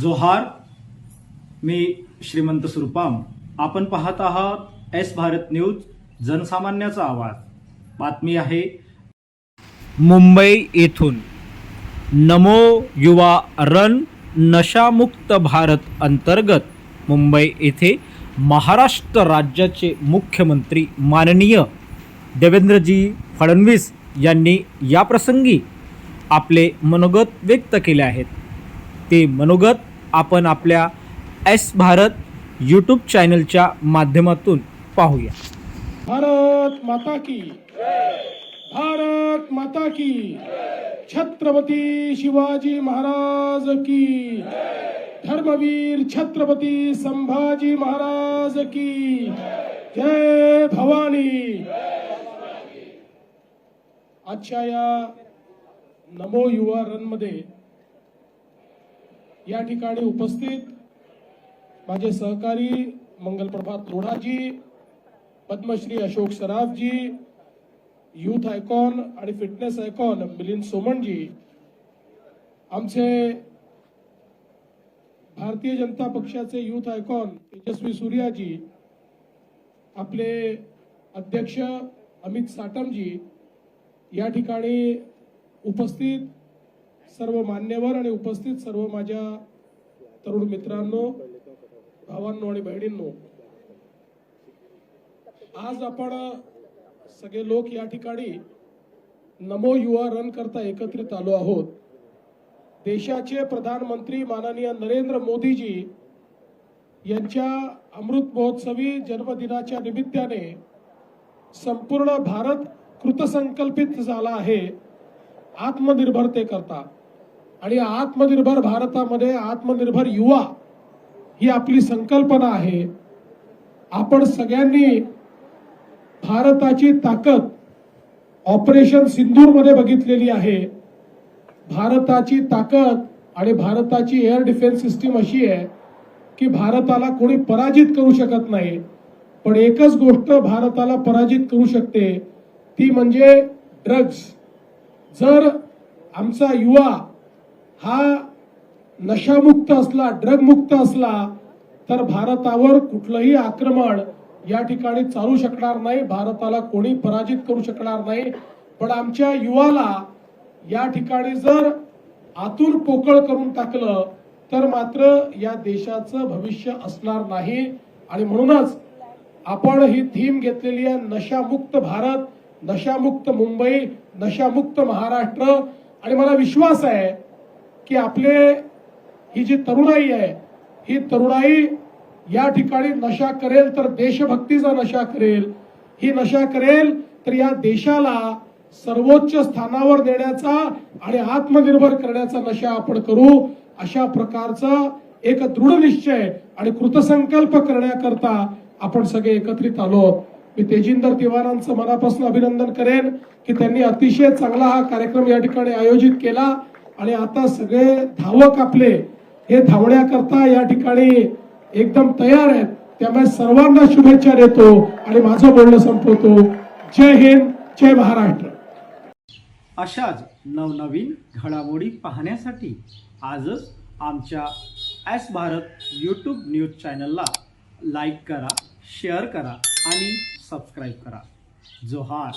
जोहार मी श्रीमंत सुरपाम. आपण पाहत आहात एस भारत न्यूज जनसामान्याचा आवाज. बातमी आहे. मुंबई येथून. नमो युवा रन नशामुक्त भारत अंतर्गत. मुंबई येथे महाराष्ट्र राज्याचे मुख्यमंत्री माननीय देवेंद्रजी फडणवीस यांनी याप्रसंगी आपले मनोगत व्यक्त केले आहेत. ते मनोगत आपण आपल्या एस भारत यूट्यूब चॅनलच्या माध्यमातून पाहूया. भारत माता की भारत माता की छत्रपती शिवाजी महाराज की धर्मवीर छत्रपती संभाजी महाराज की जय भवानी. आजच्या या नमो युवा रनमध्ये या ठिकाणी उपस्थित माझे सहकारी मंगलप्रभात लोढाजी पद्मश्री अशोक सराफजी युथ आयकॉन आणि फिटनेस आयकॉन मिलिंद सोमणजी आमचे भारतीय जनता पक्षाचे युथ आयकॉन तेजस्वी सूर्याजी आपले अध्यक्ष अमित साटमजी या ठिकाणी उपस्थित सर्व मान्यवर आणि उपस्थित सर्व माझ्या तरुण मित्रांनो भावांनो आणि बहिणींनो आज आपण सगळे लोक या ठिकाणी नमो युवा रन करता एकत्रित आलो आहोत. देशाचे प्रधानमंत्री माननीय नरेंद्र मोदीजी यांच्या अमृत महोत्सवी जन्मदिनाच्या निमित्ताने संपूर्ण भारत कृतसंकल्पित झाला आहे. आत्मनिर्भरतेकरता. आणि आत्मनिर्भर भारतामध्ये आत्मनिर्भर युवा ही आपली संकल्पना आहे. आपण सगळ्यांनी भारताची ताकद ऑपरेशन सिंधूरमध्ये बघितलेली आहे. भारताची ताकद आणि भारताची एअर डिफेन्स सिस्टीम अशी आहे की भारताला कोणी पराजित करू शकत नाही. पण एकच गोष्ट भारताला पराजित करू शकते ती म्हणजे ड्रग्ज. जर आमचा युवा हा नशामुक्त असला ड्रगमुक्त असला तर भारतावर कुठलंही आक्रमण या ठिकाणी चालू शकणार नाही. भारताला कोणी पराजित करू शकणार नाही. पण आमच्या युवाला या ठिकाणी जर आतून पोकळ करून टाकलं तर मात्र या देशाचं भविष्य असणार नाही. आणि म्हणूनच आपण ही थीम घेतलेली आहे नशामुक्त भारत नशामुक्त मुंबई नशामुक्त महाराष्ट्र. आणि मला विश्वास आहे की आपले ही जी तरुणाई आहे ही तरुणाई या ठिकाणी नशा करेल तर देशभक्तीचा नशा करेल. ही नशा करेल तर या देशाला सर्वोच्च स्थानावर देण्याचा आणि आत्मनिर्भर करण्याचा नशा आपण करू. अशा प्रकारचा एक दृढ निश्चय आणि कृतसंकल्प करण्याकरता आपण सगळे एकत्रित आलो. आहोत. मी तेजिंदर तिवारांचं मनापासून अभिनंदन करेन की त्यांनी अतिशय चांगला हा कार्यक्रम या ठिकाणी आयोजित केला. आणि आता सगळे धावक आपले हे धावण्याकरता या ठिकाणी एकदम तयार आहेत. त्यामुळे सर्वांना शुभेच्छा देतो आणि माझं बोलणं संपवतो. जय हिंद जय महाराष्ट्र. अशाच नवनवीन घडामोडी पाहण्यासाठी आजच आमच्या एस भारत यूट्यूब न्यूज चॅनलला लाईक करा शेअर करा आणि सबस्क्राईब करा. जोहार.